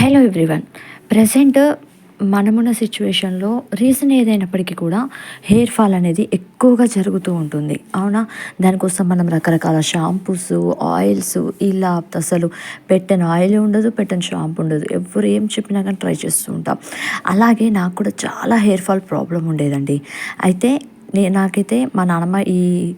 Hello everyone present మనమున్న సిచ్యువేషన్లో reason ఏదైనప్పటికీ కూడా హెయిర్ ఫాల్ అనేది ఎక్కువగా జరుగుతూ ఉంటుంది. అవునా? దానికోసం మనం రకరకాల షాంపూస్ ఆయిల్స్ ఇలా అసలు పెట్టని ఆయిల్ ఉండదు పెట్టని షాంపూ ఉండదు. ఎవరు ఏం చెప్పినా కానీ ట్రై చేస్తూ ఉంటాం. అలాగే నాకు కూడా చాలా హెయిర్ ఫాల్ ప్రాబ్లం ఉండేదండి. అయితే నే నాకైతే మా నాన్నమ్మ ఈ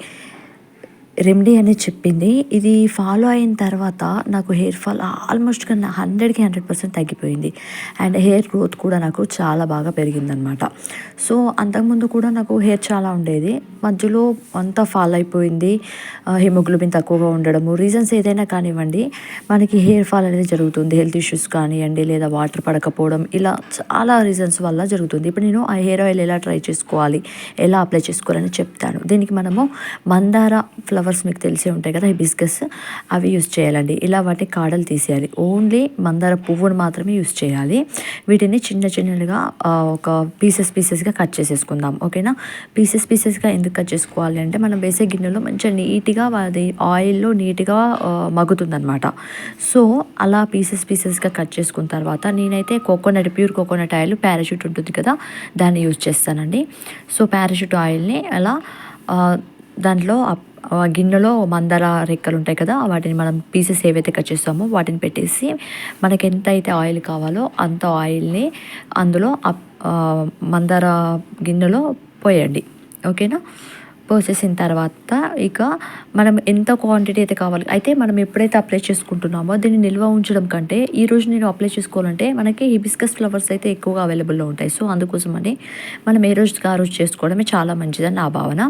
రెమెడీ అనేది చెప్పింది. ఇది ఫాలో అయిన తర్వాత నాకు హెయిర్ ఫాల్ ఆల్మోస్ట్ కన్నా హండ్రెడ్కి హండ్రెడ్ పర్సెంట్ తగ్గిపోయింది. అండ్ హెయిర్ గ్రోత్ కూడా నాకు చాలా బాగా పెరిగిందనమాట సో అంతకుముందు కూడా నాకు హెయిర్ చాలా ఉండేది. మధ్యలో అంతా ఫాల్ అయిపోయింది. హిమోగ్లోబిన్ తక్కువగా ఉండడము రీజన్స్ ఏదైనా కానివ్వండి మనకి హెయిర్ ఫాల్ అనేది జరుగుతుంది. హెల్త్ ఇష్యూస్ కానివ్వండి లేదా వాటర్ పడకపోవడం ఇలా చాలా రీజన్స్ వల్ల జరుగుతుంది. ఇప్పుడు నేను ఆ హెయిర్ ఆయిల్ ఎలా ట్రై చేసుకోవాలి ఎలా అప్లై చేసుకోవాలని చెప్తాను. దీనికి మనము మందార ఫ్లవర్ ఫ్లవర్స్ మీకు తెలిసే ఉంటాయి కదా బిస్కస్ అవి యూస్ చేయాలండి. ఇలా వాటి కాడలు తీసేయాలి. ఓన్లీ మందార పువ్వును మాత్రమే యూస్ చేయాలి. వీటిని చిన్న చిన్నగా ఒక పీసెస్ పీసెస్గా కట్ చేసేసుకుందాం. ఓకేనా? పీసెస్ పీసెస్గా ఎందుకు కట్ చేసుకోవాలి అంటే మనం వేసే గిన్నెలో మంచిగా నీట్గా అది ఆయిల్లో నీట్గా మగ్గుతుందనమాట సో అలా పీసెస్ పీసెస్గా కట్ చేసుకున్న తర్వాత నేనైతే coconut pure coconut oil Parachute ఉంటుంది కదా దాన్ని యూజ్ చేస్తానండి. సో పారాషూట్ ఆయిల్ని అలా దాంట్లో గిన్నెలో మందార రెక్కలు ఉంటాయి కదా వాటిని మనం పీసెస్ ఏవైతే కట్ చేస్తామో వాటిని పెట్టేసి మనకి ఎంత అయితే ఆయిల్ కావాలో అంత ఆయిల్ని అందులో మందార గిన్నెలో పోయండి. ఓకేనా పోసేసిన తర్వాత ఇక మనం ఎంత క్వాంటిటీ అయితే కావాలి అయితే మనం ఎప్పుడైతే అప్లై చేసుకుంటున్నామో దీన్ని నిల్వ ఉంచడం కంటే ఈ రోజు నేను అప్లై చేసుకోవాలంటే మనకి హిబిస్కస్ ఫ్లవర్స్ అయితే ఎక్కువగా అవైలబుల్లో ఉంటాయి. సో అందుకోసమని మనం ఏ రోజుకి ఆ రోజు చేసుకోవడమే చాలా మంచిదని నా భావన.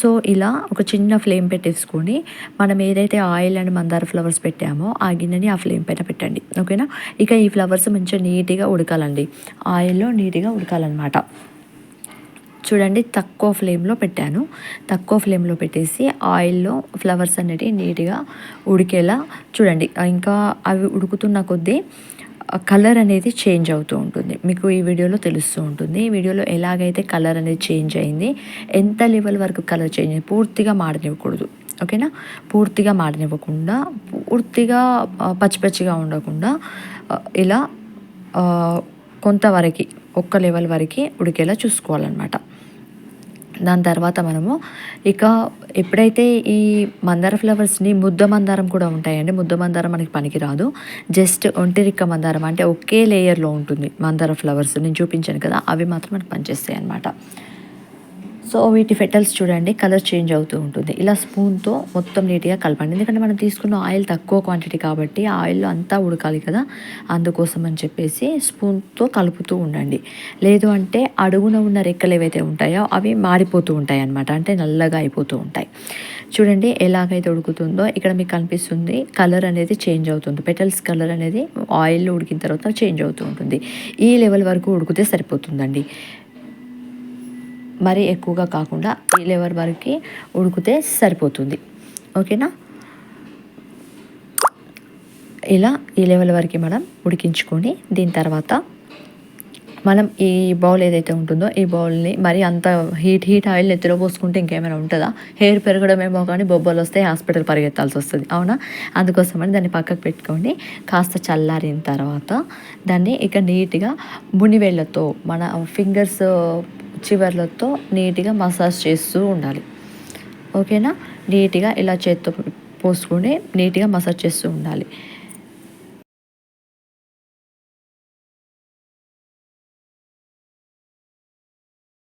సో ఇలా ఒక చిన్న ఫ్లేమ్ పెట్టేసుకొని మనం ఏదైతే ఆయిల్ అండ్ మందార ఫ్లవర్స్ పెట్టామో ఆ గిన్నెని ఆ ఫ్లేమ్ పైన పెట్టండి. ఓకేనా? ఇక ఈ ఫ్లవర్స్ మంచిగా నీట్గా ఉడకాలండి. ఆయిల్లో నీట్గా ఉడకాలన్నమాట. చూడండి తక్కువ ఫ్లేమ్లో పెట్టాను. తక్కువ ఫ్లేమ్లో పెట్టేసి ఆయిల్లో ఫ్లవర్స్ అనేటివి నీట్గా ఉడికేలా చూడండి. ఇంకా అవి ఉడుకుతున్న కొద్దీ కలర్ అనేది చేంజ్ అవుతూ ఉంటుంది. మీకు ఈ వీడియోలో తెలుస్తూ ఉంటుంది. ఈ వీడియోలో ఎలాగైతే కలర్ అనేది చేంజ్ అయింది ఎంత లెవెల్ వరకు కలర్ చేంజ్ అయింది పూర్తిగా మాడనివ్వకూడదు. ఓకేనా? పూర్తిగా మాడనివ్వకుండా పూర్తిగా పచ్చి పచ్చిగా ఉండకుండా ఇలా కొంతవరకు ఒక్క లెవెల్ వరకు ఉడికేలా చూసుకోవాలన్నమాట. దాని తర్వాత మనము ఇక ఎప్పుడైతే ఈ మందార ఫ్లవర్స్ని ముద్ద మందారం కూడా ఉంటాయండి ముద్ద మందారం మనకి పనికిరాదు. జస్ట్ ఒంటిరిక్క మందారం అంటే ఒకే లేయర్లో ఉంటుంది మందార ఫ్లవర్స్. నేను చూపించాను కదా అవి మాత్రం మనకు పనిచేస్తాయి అన్నమాట సో వీటి ఫెటల్స్ చూడండి కలర్ చేంజ్ అవుతూ ఉంటుంది. ఇలా స్పూన్తో మొత్తం నీట్గా కలపండి. ఎందుకంటే మనం తీసుకున్న ఆయిల్ తక్కువ క్వాంటిటీ కాబట్టి ఆ ఆయిల్లో అంతా ఉడకాలి కదా. అందుకోసం అని చెప్పేసి స్పూన్తో కలుపుతూ ఉండండి. లేదు అంటే అడుగున ఉన్న రెక్కలు ఏవైతే ఉంటాయో అవి మారిపోతూ ఉంటాయి అనమాట అంటే నల్లగా అయిపోతూ ఉంటాయి. చూడండి ఎలాగైతే ఉడుకుతుందో ఇక్కడ మీకు కనిపిస్తుంది కలర్ అనేది చేంజ్ అవుతుంది. పెటల్స్ కలర్ అనేది ఆయిల్లో ఉడికిన తర్వాత చేంజ్ అవుతూ ఉంటుంది. ఈ లెవెల్ వరకు ఉడికితే సరిపోతుందండి. మరీ ఎక్కువగా కాకుండా ఈ లెవెల్ వరకు ఉడికితే సరిపోతుంది. ఓకేనా? ఇలా ఈ లెవెల్ వరకు మనం ఉడికించుకొని దీని తర్వాత మనం ఈ బౌల్ ఏదైతే ఉంటుందో ఈ బౌల్ని మరి అంత హీట్ హీట్ ఆయిల్ నెత్తిలో పోసుకుంటే ఇంకేమైనా ఉంటుందా? హెయిర్ పెరగడమేమో కానీ బొబ్బలు వస్తే హాస్పిటల్ పరిగెత్తాల్సి వస్తుంది. అవునా? అందుకోసమని దాన్ని పక్కకు పెట్టుకోండి కాస్త చల్లారిన తర్వాత దాన్ని ఇక నీట్గా మునివేళ్ళతో మన ఫింగర్స్ చివర్లతో నీట్గా మసాజ్ చేస్తూ ఉండాలి. ఓకేనా? నీట్గా ఇలా చేత్తో పోసుకొని నీట్గా మసాజ్ చేస్తూ ఉండాలి.